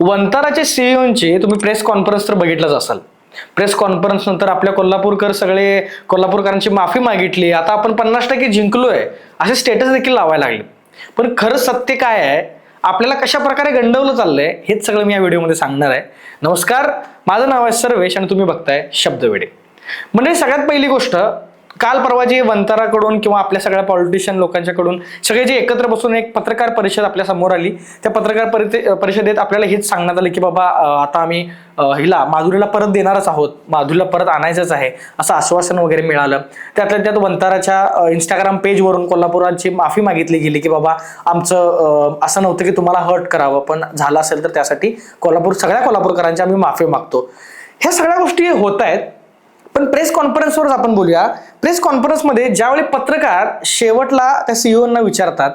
वंताराचे सीईओचे तुम्ही press conference तर बघितलंच असाल. प्रेस कॉन्फरन्स नंतर आपल्या कोल्हापूरकर सगळे कोल्हापूरकरांची माफी मागितली. आता आपण पन्नास टक्के जिंकलोय असे स्टेटस देखील लावायला लागले. पण खरं सत्य काय आहे? आपल्याला कशा प्रकारे गंडवलं चाललंय हेच सगळं मी या व्हिडिओमध्ये सांगणार आहे. नमस्कार माझं नाव आहे सर्वेश आणि तुम्ही बघताय शब्दवेडे. म्हणजे सगळ्यात पहिली गोष्ट काल परवा जे वंताराकडून किंवा आपल्या सगळ्या पॉलिटिशियन लोकांच्याकडून सगळे जे एकत्र बसून एक पत्रकार परिषद आपल्यासमोर आली त्या पत्रकार परिते- परिषदेत आपल्याला हेच सांगण्यात आलं की बाबा आता आम्ही हिला माधुरीला परत देणारच आहोत माधुरीला परत आणायचंच आहे असं आश्वासन वगैरे मिळालं. त्यातल्या त्यात वंताराच्या इंस्टाग्राम पेजवरून कोल्हापुराची माफी मागितली गेली की बाबा आमचं असं नव्हतं की तुम्हाला हर्ट करावं पण झालं असेल तर त्यासाठी कोल्हापूर सगळ्या कोल्हापूरकरांची आम्ही माफी मागतो. ह्या सगळ्या गोष्टी होत आहेत पण प्रेस कॉन्फरन्सवरच आपण बोलूया. प्रेस कॉन्फरन्समध्ये ज्यावेळी पत्रकार शेवटला त्या सीईओना विचारतात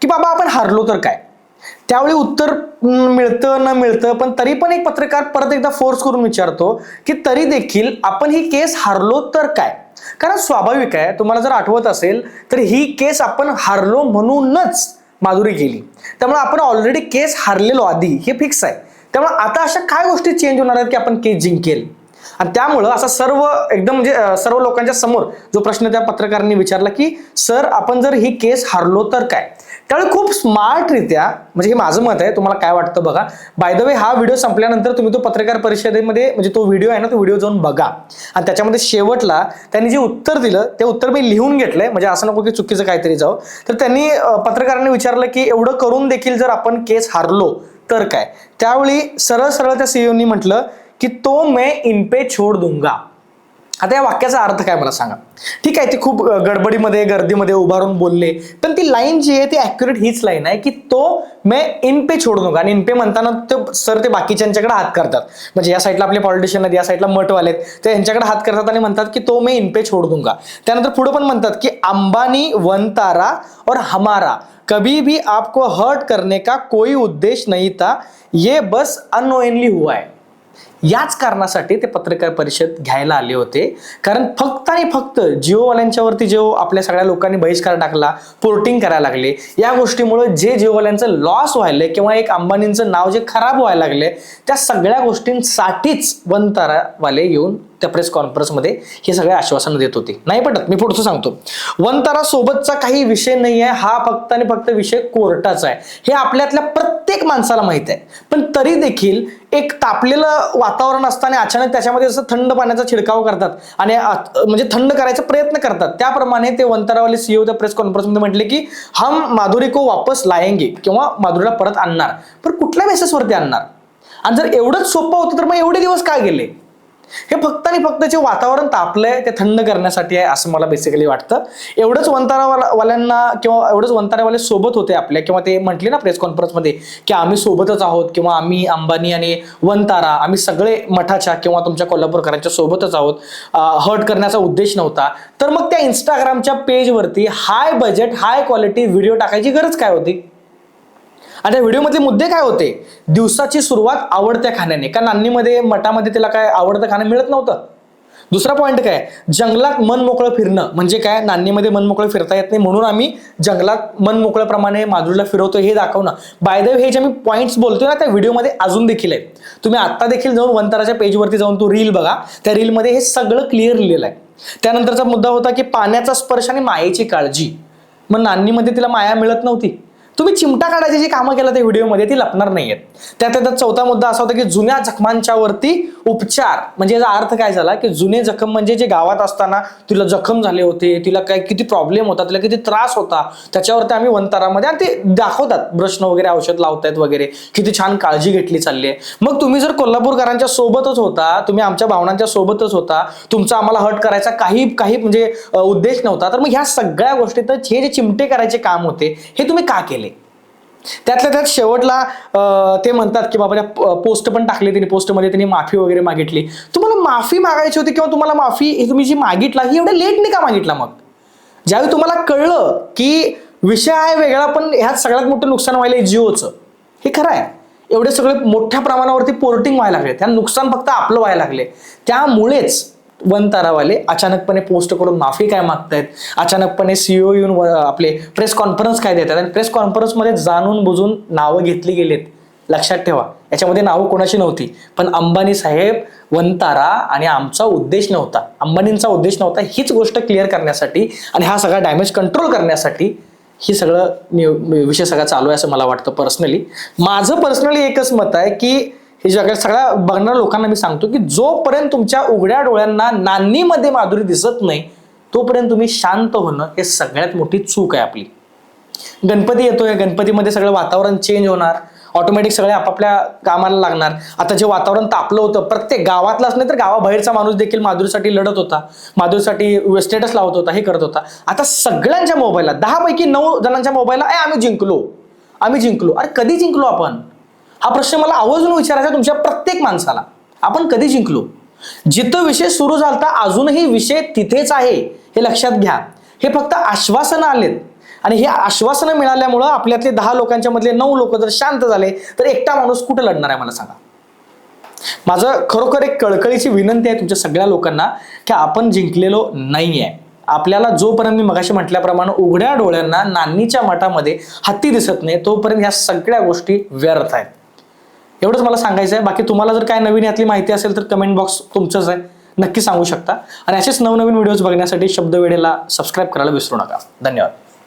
की बाबा आपण हारलो तर काय? त्यावेळी उत्तर मिळतं न मिळतं पण तरी पण एक पत्रकार परत एकदा फोर्स करून विचारतो की तरी देखील आपण ही केस हारलो तर काय? कारण स्वाभाविक आहे तुम्हाला जर आठवत असेल तर ही केस आपण हारलो म्हणूनच माधुरी गेली. त्यामुळे आपण ऑलरेडी केस हारलेलो आधी हे फिक्स आहे. त्यामुळे आता अशा काय गोष्टी चेंज होणार आहेत की आपण केस जिंकेल? आणि त्यामुळं असा सर्व एकदम म्हणजे सर्व लोकांच्या समोर जो प्रश्न त्या पत्रकारांनी विचारला की सर आपण जर ही केस हारलो तर काय? त्यावेळी खूप स्मार्टरित्या म्हणजे हे माझं मत आहे तुम्हाला काय वाटतं बघा. बाय द वे हा व्हिडिओ संपल्यानंतर तुम्ही तो पत्रकार परिषदेमध्ये म्हणजे तो व्हिडिओ आहे ना तो व्हिडिओ जाऊन बघा. आणि त्याच्यामध्ये शेवटला त्यांनी जे उत्तर दिलं ते उत्तर मी लिहून घेतलंय. म्हणजे असं नको की चुकीचं काहीतरी जाऊ तर त्यांनी पत्रकारांनी विचारलं की एवढं करून देखील जर आपण केस हारलो तर काय? त्यावेळी सरळ सरळ त्या सीईओनी म्हटलं की तो मैं इन पे छोड दूंगा. आता या वाक्याचा अर्थ काय मला सांगा? ठीक आहे ते खूप गडबडीमध्ये गर्दीमध्ये उभारून बोलले. पण ती लाईन जी आहे ती ॲक्युरेट हीच लाईन आहे की तो मैं इन पे छोड दूंगा. आणि इन पे म्हणताना ते सर ते बाकीच्यांच्याकडे हात करतात. म्हणजे या साईडला आपले पॉलिटिशियन आहेत या साईडला मठवाले आहेत ते यांच्याकडे हात करतात आणि म्हणतात की तो मैं इन पे छोड दूंगा. त्यानंतर पुढे पण म्हणतात की अंबानी वनतारा और हमारा. कभी भी आपको हर्ट करने का कोई उद्देश नहीं था. ये बस अनोइनली हुआ है. याच कारणासाठी ते पत्रकार परिषद घ्यायला आले होते. कारण फक्त आणि फक्त जिओवाल्यांच्यावरती जो आपल्या सगळ्या लोकांनी बहिष्कार टाकला पोर्टिंग करायला लागले या गोष्टीमुळे जे जिओवाल्यांचं लॉस व्हायलंय किंवा एक अंबानींचं नाव जे खराब व्हायला लागले त्या सगळ्या गोष्टींसाठीच वनतारावाले येऊन त्या प्रेस कॉन्फरन्समध्ये हे सगळे आश्वासन देत होते. नाही पटत मी पुढचं सांगतो. वनतारा सोबतचा काही विषय नाही आहे हा फक्त आणि फक्त विषय कोर्टाचा आहे. हे आपल्यातल्या प्रत्येक माणसाला माहीत आहे. पण तरी देखील एक तापलेलं वातावरण वातावरण असताना अचानक त्याच्यामध्ये जसं थंड पाण्याचा छिडकाव करतात आणि म्हणजे थंड करायचा प्रयत्न करतात. त्याप्रमाणे ते वंतारावाले सीईओ त्या प्रेस कॉन्फरन्समध्ये म्हटले की हम माधुरी को वापस लायंगे किंवा माधुरीला परत आणणार. पण कुठल्या बेसिसवरती आणणार? आणि जर एवढंच सोपं होतं तर मग एवढे दिवस का गेले? हे फक्त आणि फक्त जे वातावरण तापलंय ते थंड करण्यासाठी आहे असं मला बेसिकली वाटतं. एवढंच वंतारावाल्यांना किंवा एवढंच वंतारावाले सोबत होते आपल्या किंवा ते म्हटले ना प्रेस कॉन्फरन्समध्ये की आम्ही सोबतच आहोत किंवा आम्ही अंबानी आणि वंतारा आम्ही सगळे मठाच्या किंवा तुमच्या कोल्हापूरकरांच्या सोबतच आहोत हर्ट करण्याचा उद्देश नव्हता. तर मग त्या इंस्टाग्रामच्या पेजवरती high budget high quality video टाकायची गरज काय होती? आणि त्या व्हिडिओमधले मुद्दे काय होते? दिवसाची सुरुवात आवडत्या खाण्याने. का नान्नीमध्ये मठामध्ये तिला काय आवडतं खाणं मिळत नव्हतं. दुसरा पॉईंट काय? जंगलात मन मोकळं फिरणं. म्हणजे काय? नान्नीमध्ये मन मोकळं फिरता येत नाही. म्हणून आम्ही जंगलात मन मोकळ्याप्रमाणे माधुरीला फिरवतो हे दाखवणं. बाय द हे जे मी पॉईंट्स बोलतोय ना त्या व्हिडिओमध्ये अजून देखील आहेत. तुम्ही आत्ता देखील जाऊन वंताराच्या पेजवरती जाऊन तो रील बघा. त्या रीलमध्ये हे सगळं क्लिअर लिहिलेलं आहे. त्यानंतरचा मुद्दा होता की पाण्याचा स्पर्श आणि मायेची काळजी. मग नान्नीमध्ये तिला माया मिळत नव्हती. तुम्ही चिमटा काढायची जी कामं केलं त्या व्हिडिओमध्ये ती लपणार नाहीयेत. त्यात त्यात चौथा मुद्दा असा होता की जुन्या जखमांच्या वरती उपचार म्हणजे याचा अर्थ काय झाला की जुने जखम म्हणजे जे गावात असताना तुला जखम झाले होते तिला काय किती प्रॉब्लेम होता तिला किती त्रास होता त्याच्यावरती आम्ही वंतारामध्ये आणि ते दाखवतात ब्रशनं वगैरे औषध लावतायत वगैरे किती छान काळजी घेतली चालली आहे. मग तुम्ही जर कोल्हापूरकरांच्या सोबतच होता तुम्ही आमच्या भावनांच्या सोबतच होता तुमचा आम्हाला हट करायचा काही काही म्हणजे उद्देश नव्हता तर मग ह्या सगळ्या गोष्टीत हे जे चिमटे करायचे काम होते हे तुम्ही का केले? त्यातल्या त्यात शेवटला ते म्हणतात की बाबा पोस्ट पण टाकले त्यांनी पोस्टमध्ये त्यांनी माफी वगैरे मागितली. तुम्हाला माफी मागायची होती किंवा तुम्हाला माफी ही तुम्ही जी मागितला ही एवढ्या लेटने का मागितला मग? ज्यावेळी तुम्हाला कळलं की विषय आहे वेगळा पण ह्यात सगळ्यात मोठं नुकसान व्हायला जिओचं. हे खरं आहे. एवढे सगळे मोठ्या प्रमाणावरती पोर्टिंग व्हायला लागले. त्या नुकसान फक्त आपलं व्हायला लागले. त्यामुळेच वन तारावाले अचानकपणे पोस्ट करून माफी काय मागतायत? अचानकपणे सीईओ येऊन व- आपले प्रेस कॉन्फरन्स काय देतात? आणि प्रेस कॉन्फरन्समध्ये जाणून बुजून नावं घेतली गेलीत. लक्षात ठेवा. याच्यामध्ये नावं कोणाची नव्हती. पण अंबानी साहेब वंतारा आणि आमचा उद्देश नव्हता. अंबानींचा उद्देश नव्हता हीच गोष्ट क्लिअर करण्यासाठी आणि हा सगळा डॅमेज कंट्रोल करण्यासाठी ही सगळं विषय सगळा चालू आहे असं मला वाटतं पर्सनली माझं पर्सनली एकच मत आहे की हे जगात सगळ्या बघणाऱ्या लोकांना मी सांगतो की जोपर्यंत तुमच्या उघड्या डोळ्यांना नानीमध्ये माधुरी दिसत नाही तोपर्यंत तुम्ही शांत होणं हे सगळ्यात मोठी चूक आहे आपली. गणपती येतोय गणपतीमध्ये सगळं वातावरण चेंज होणार ऑटोमॅटिक सगळे आपापल्या कामाला लागणार. आता जे वातावरण तापलं होतं प्रत्येक गावातलाच नाही तर गावाबाहेरचा माणूस देखील माधुरीसाठी लढत होता माधुरीसाठी स्टेटस लावत होता हे करत होता. आता सगळ्यांच्या मोबाईलला दहा पैकी नऊ जणांच्या मोबाईलला "ए, आम्ही जिंकलो आम्ही जिंकलो. अरे कधी जिंकलो आपण? हा प्रश्न मला आवर्जून विचारायचा आहे तुमच्या प्रत्येक माणसाला. आपण कधी जिंकलो? जिथं विषय सुरू झालता अजूनही विषय तिथेच आहे हे लक्षात घ्या. हे फक्त आश्वासनं आलेत. आणि हे आश्वासनं मिळाल्यामुळं आपल्यातले दहा लोकांच्या मधले नऊ लोक जर शांत झाले तर एकटा माणूस कुठं लढणार आहे मला सांगा. माझं खरोखर एक कळकळीची विनंती आहे तुमच्या सगळ्या लोकांना की आपण जिंकलेलो नाही आहे आपल्याला जोपर्यंत मी मगाशी म्हटल्याप्रमाणे उघड्या डोळ्यांना नानीच्या मठामध्ये हत्ती दिसत नाही तोपर्यंत ह्या सगळ्या गोष्टी व्यर्थ आहेत. एवढंच मला सांगायचं आहे बाकी तुम्हाला जर काय नवीन यातली माहिती असेल तर कमेंट बॉक्स तुमचंच आहे. नक्की सांगू शकता. आणि असेच नवनवीन व्हिडिओज बघण्यासाठी शब्दवेळेला सबस्क्राईब करायला विसरू नका. धन्यवाद.